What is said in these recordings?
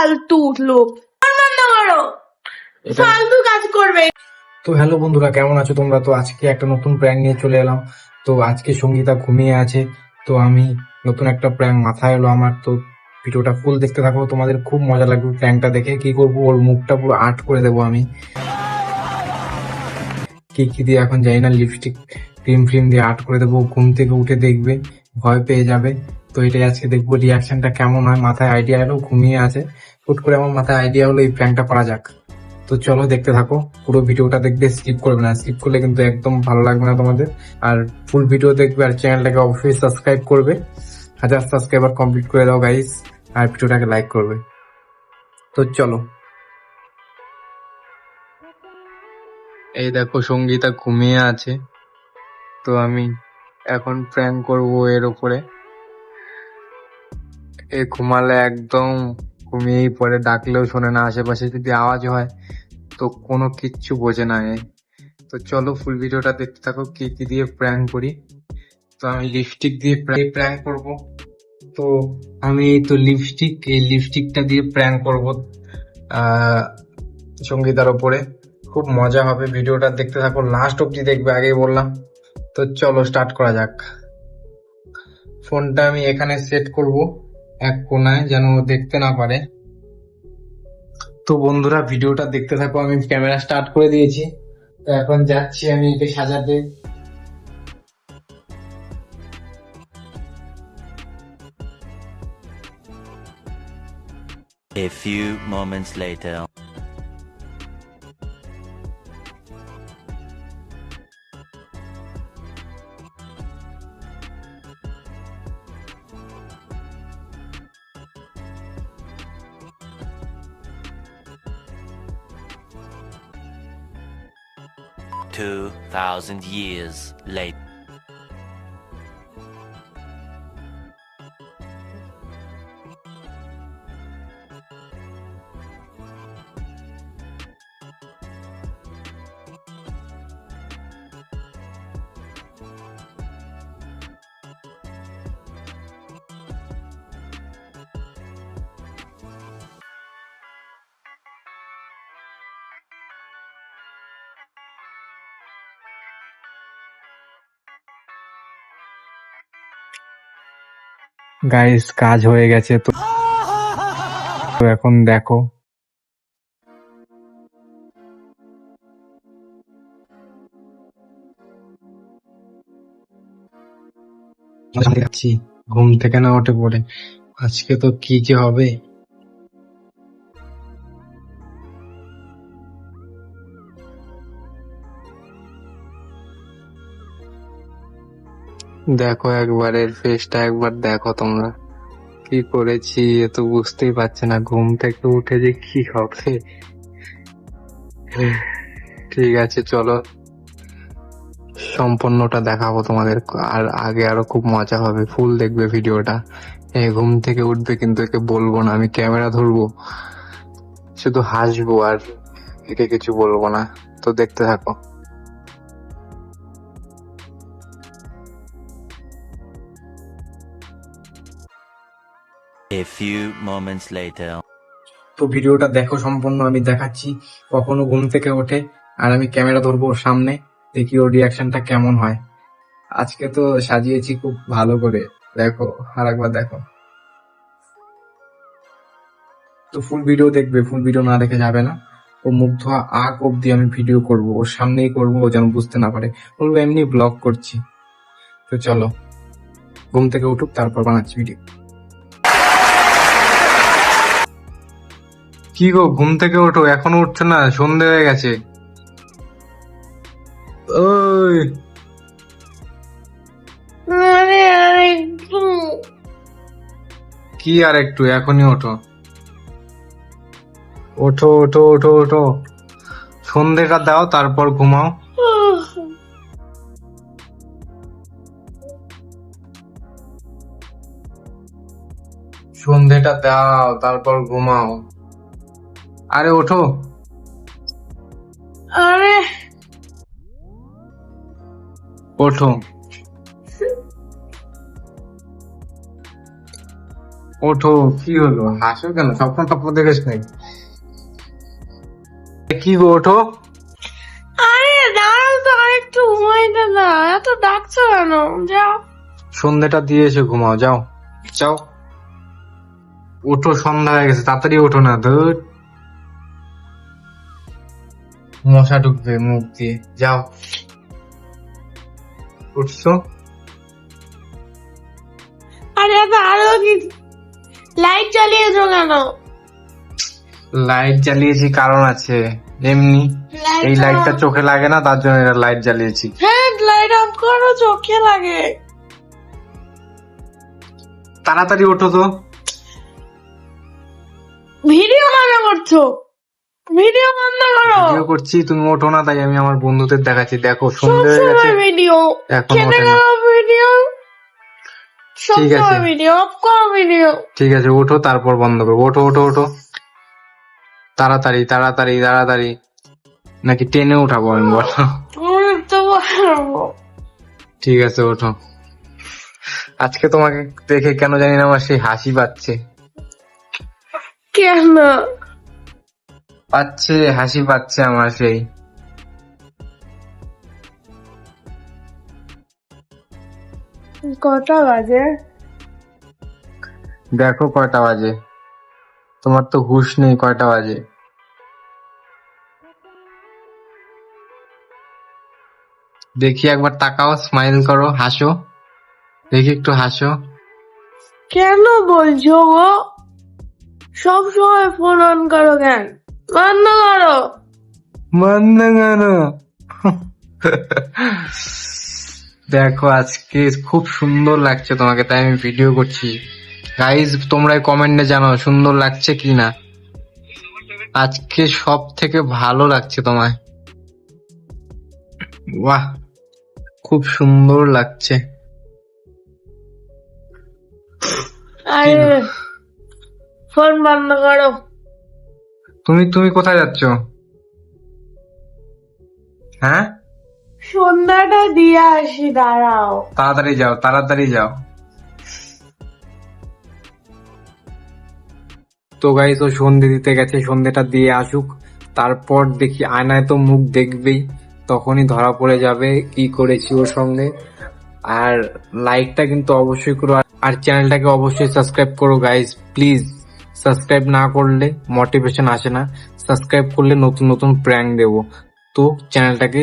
ফালতু লোক। বন্ধ করো এটা ফালতু কাজ করবে। তো হ্যালো বন্ধুরা কেমন আছো তোমরা? তো আজকে একটা নতুন প্র্যাঙ্ক নিয়ে চলে এলাম। তো আজকে সঙ্গীতা ঘুমিয়ে আছে। তো আমি নতুন একটা প্র্যাঙ্ক মাথায় এলো আমার। তো ভিডিওটা ফুল দেখতে থাকো। তোমাদের খুব মজা লাগবে প্র্যাঙ্কটা দেখে। কি করব? ওর মুখটা পুরো আর্ট করে দেবো আমি। কি কি দিয়ে এখন জানি না লিপস্টিক ক্রিম ফ্রিম দিয়ে আর্ট করে দেবো। ঘুম থেকে উঠে দেখবে ভয় পেয়ে যাবে। তো এটাই আজকে দেখব রিয়াকশনটা কেমন হয়। মাথায় আইডিয়া এলো ঘুমিয়ে আছে। হুট করে আমার মাথায় আইডিয়া হলো এই প্র্যাঙ্কটা করা যাক। তো চলো দেখতে থাকো, পুরো ভিডিওটা দেখবে স্কিপ করবে না। স্কিপ করলে কিন্তু একদম ভালো লাগবে না তোমাদের। আর ফুল ভিডিও দেখবে আর চ্যানেলটাকে অবশ্যই সাবস্ক্রাইব করবে। হাজার সাবস্ক্রাইবার কমপ্লিট করে দাও গাইস আর ভিডিওটাকে লাইক করবে। তো চলো। এই দেখো, সঙ্গীতা ঘুমিয়ে আছে। তো আমি এখন প্র্যাঙ্ক করব এর উপরে। এ ঘুমালে একদম ঘুমিয়েই পড়ে, ডাকলেও শোনে না, আশেপাশে যদি আওয়াজ হয়, তো কোনো কিচ্ছু বোঝে না তো চলো ফুল ভিডিওটা দেখতে থাকো, কি কি দিয়ে প্র্যাঙ্ক করি। তো আমি লিপস্টিক দিয়ে প্র্যাঙ্ক করব। তো আমি তো লিপস্টিক এই লিপস্টিকটা দিয়ে প্র্যাঙ্ক করব সঙ্গীতার ওপরে। খুব মজা হবে ভিডিওটা দেখতে থাকো লাস্ট অব্দি দেখবে, আগেই বললাম। তো চলো স্টার্ট করা যাক। ফোনটা আমি এখানে সেট করব। এক কোনায় যেন দেখতে না পারে। তো বন্ধুরা, ভিডিওটা দেখতে থাকো, আমি ক্যামেরা স্টার্ট করে দিয়েছি। তো এখন যাচ্ছি আমি একে সাজাতে। A few moments later. 2,000 years later. Guys কাজ হয়ে গেছে তো। তো এখন দেখো। ঘুম থেকে না ওঠে পড়ে। আজকে তো কি যে হবে? দেখো একবার এর ফেসটা একবার দেখো তোমরা। কি করেছি এ তো বুঝতেই পারছে না, ঘুম থেকে উঠে যে কি হবে। ঠিক আছে, চলো। সম্পূর্ণটা দেখাবো তোমাদের। আর আগে আরও খুব মজা হবে ফুল দেখবে ভিডিওটা। এ ঘুম থেকে উঠবে কিন্তু একে বলব না, আমি ক্যামেরা ধরবো। শুধু হাসবো আর একে কিছু বলব না। তো দেখতে থাকো। A few moments later. তো ভিডিওটা দেখো সম্পূর্ণ, আমি দেখাচ্ছি কখনো ঘুম থেকে ওঠে আর আমি ক্যামেরা ধরবো ওর সামনে, দেখি ওর রিয়াকশনটা কেমন হয়। আজকে তো সাজিয়েছি খুব ভালো করে, দেখো আর একবার দেখো। তো ফুল ভিডিও দেখবে ফুল ভিডিও না দেখে যাবে না। ও মুখ ধোয়া আগ অব্দি আমি ভিডিও করব, ওর সামনেই করব, ও যেন বুঝতে না পারে। বলব, এমনি ব্লগ করছি। তো চলো, ঘুম থেকে উঠুক, তারপর বানাচ্ছি ভিডিও কি গো ঘুম থেকে ওঠো এখনও উঠছো না সন্ধে হয়ে গেছে। ওই। আরে আরে একটু। কি আর একটু এখনই ওঠো। ওঠো ওঠো ওঠো ওঠো। সন্ধেটা দাও তারপর ঘুমাও। সন্ধেটা দাও তারপর ঘুমাও। আরে ওঠো। আরে। ওঠো। ওঠো কি হলো? হাসো কেন? স্বপ্ন টপ্ন দেখিস নাকি কি গো ওঠো। আরে দাঁড়াও তো আরেকটু ঘুমাইতে না। এত ডাকছো কেন? যাও। সন্ধ্যাটা দিয়ে এসে ঘুমাও যাও। যাও। ওঠো সন্ধ্যা হয়ে গেছে তাড়াতাড়ি ওঠো না ধর। মশা ঢুকবে মুখ দিয়ে। যাও। উঠছো? আরে আরও কি? লাইট চালিয়েছো কেন? লাইট জ্বালিয়েছি কারণ আছে। এমনি এই লাইটটা চোখে লাগে না তার জন্য এটা লাইট জ্বালিয়েছি। হ্যাঁ লাইট অফ করো চোখে লাগে। তাড়াতাড়ি ওঠো তো। ভিডিও মনে করছ? ভিডিও বন্ধ করো। ভিডিও করছি তুমি ওঠো না তাই আমি আমার বন্ধুদের দেখাচ্ছি। দেখো সন্ধ্যে হয়ে গেছে। ভিডিও। এখন ওঠে না। ভিডিও। ঠিক আছে। ভিডিও অফ করো ভিডিও। ঠিক আছে ওঠো তারপর বন্ধ করব। ওঠো ওঠো ওঠো। তাড়াতাড়ি তাড়াতাড়ি তাড়াতাড়ি। নাকি টেনে উঠাবো আমি বলো। ঠিক আছে ওঠো। আজকে তোমাকে দেখে কেন জানি না আমার সেই হাসি পাচ্ছে। কেন? পাচ্ছে হাসি পাচ্ছে আমার সেই। কটা বাজে? দেখো কয়টা বাজে। তোমার তো হুশ নেই কয়টা বাজে। দেখি একবার তাকাও স্মাইল করো হাসো। দেখি একটু হাসো। কেন বলছো গো? সব সময় ফোন অন করো কেন? করো কেন দেখো আজকে খুব সুন্দর লাগছে তোমাকে তাই আমি ভিডিও করছি। গাইজ তোমরা কমেন্টে জানাও সুন্দর লাগছে কি না? আজকে সব থেকে ভালো লাগছে তোমায়। বাহ। খুব সুন্দর লাগছে। আরে ফোন বন্ধ করো। তুমি তুমি কোথায় যাচ্ছ? হ্যাঁ? সন্ধ্যাটা দিয়ে আসি দাঁড়াও। তাড়াতাড়ি যাও তাড়াতাড়ি যাও। তো গাই তো সন্ধে দিতে গেছে সন্ধেটা দিয়ে আসুক। তারপর দেখি আয়নায় তো মুখ দেখবেই তখনই ধরা পড়ে যাবে কি করেছি ওর সঙ্গে। আর লাইকটা কিন্তু অবশ্যই করো আর- আর চ্যানেলটাকে অবশ্যই সাবস্ক্রাইব করো গাইজ প্লিজ সাবস্ক্রাইব না করলে মোটিভেশন আসে না। সাবস্ক্রাইব করলে নতুন নতুন প্র্যাঙ্ক দেবো। তো চ্যানেলটাকে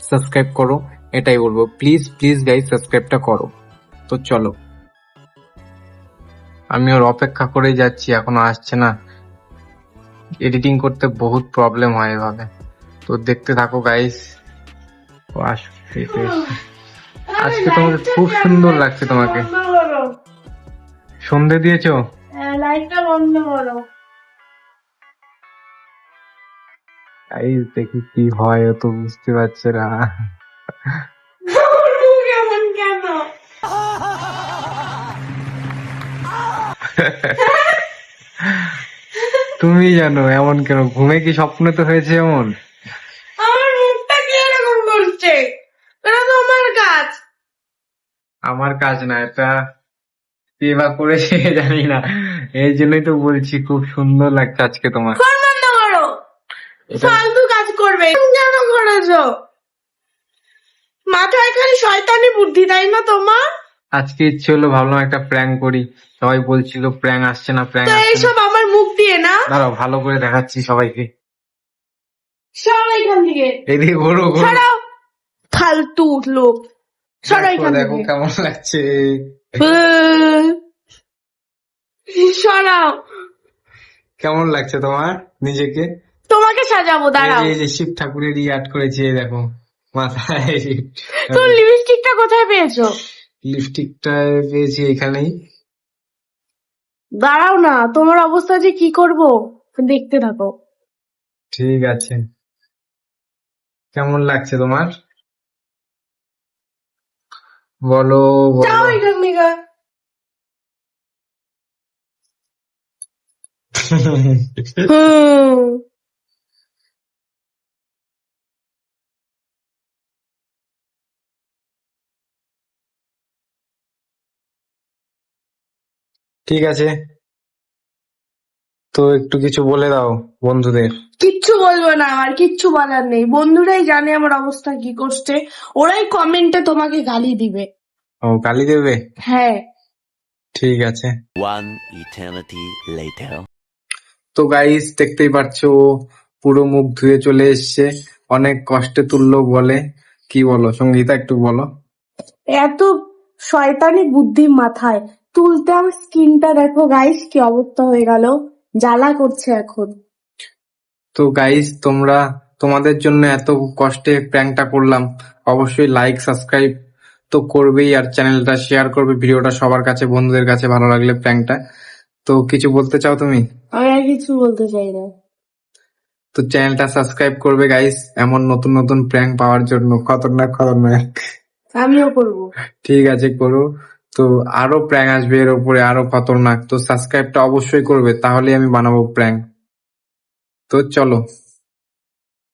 সাবস্ক্রাইব করো, এটাই বলব। প্লিজ প্লিজ গাইজ সাবস্ক্রাইবটা করো। তো চলো। আমি ওর অপেক্ষা করে যাচ্ছি, এখনও আসছে না। এডিটিং করতে বহুত প্রবলেম হয় এভাবে। তো দেখতে থাকো গাইস ও আজকে তোমাকে খুব সুন্দর লাগছে তোমাকে। সন্ধে দিয়েছ? লাইটটা বন্ধ করো। গাইস দেখি কি হয় তো বুঝতে পারছে না। কেমন কেন? তুমি জানো এমন কেন? ঘুমে কি স্বপ্নে তো হয়েছে এমন? আমার মুখটা কি এরকম করছে? এটা তোমার কাজ। আমার কাজ না এটা কে বা করেছে জানি না। এই জন্যই তো বলছি খুব সুন্দর লাগছে আজকে তোমার। ফোন বন্ধ করো। এটা ফালতু কাজ করবে। কেন করেছ? মাথায় খালি শয়তানি বুদ্ধি তাই না তোমার? আজকে ইচ্ছে হলো ভাবলাম একটা প্র্যাঙ্ক করি। সবাই বলছিল প্র্যাঙ্ক আসছে না প্র্যাঙ্ক তো আসছে না। এইসব আমার মুখ দিয়ে না? দাঁড়াও ভালো করে দেখাচ্ছি সবাইকে। সব এখান থেকে। এদিকে ঘোরো ঘোরো। সরাও। ফালতু লোক। সরাই দেখো, এখান দেখো থেকে। কেমন লাগছে। হুম। সরাও কেমন লাগছে তোমার নিজেকে? তোমাকে সাজাবো দাঁড়াও। এই যে- শিব ঠাকুরের ই আর্ট করেছি এই দেখো মাথায় তোর লিপস্টিকটা কোথায় পেয়েছ? লিপস্টিকটা পেয়েছি এখানেই। দাঁড়াও না তোমার অবস্থা যে কি করব? দেখতে থাকো। ঠিক আছে। কেমন লাগছে তোমার? বলো বলো। ঠিক আছে। তো একটু কিছু বলে দাও বন্ধুদের। কিচ্ছু বলব না আমার কিচ্ছু বলার নেই। বন্ধুরাই জানে আমার অবস্থা কি করছে। ওরাই কমেন্টে তোমাকে গালি দিবে। ও গালি দেবে? হ্যাঁ। ঠিক আছে। One eternity later. তো গাইস দেখতেই পাচ্ছো ও পুরো মুখ ধুয়ে চলে এসছে। অনেক কষ্টে তুললো বলে। কি বলো সঙ্গীতা একটু বলো। এত শয়তানি বুদ্ধি মাথায়। তুলতে আমার স্কিনটা দেখো গাইস কি অবস্থা হয়ে গেল। জ্বালা করছে এখন। তো গাইস তোমরা তোমাদের জন্য এত কষ্টে প্র্যাঙ্কটা করলাম। অবশ্যই লাইক সাবস্ক্রাইব তো করবেই। আর চ্যানেলটা শেয়ার করবে। ভিডিওটা সবার কাছে বন্ধুদের কাছে ভালো লাগলে প্র্যাঙ্কটা তো কিছু বলতে চাও তুমি? আমি আর কিছু বলতে চাই না। তো চ্যানেলটা সাবস্ক্রাইব করবে গাইস এমন নতুন নতুন প্র্যাঙ্ক পাওয়ার জন্য। খতরনাক খতরনাক। আমিও করব। ঠিক আছে করো। তো আরও প্র্যাঙ্ক আসবে এর উপরে আরও খতরনাক। তো সাবস্ক্রাইবটা অবশ্যই করবে তাহলে আমি বানাবো প্র্যাঙ্ক তো চলো।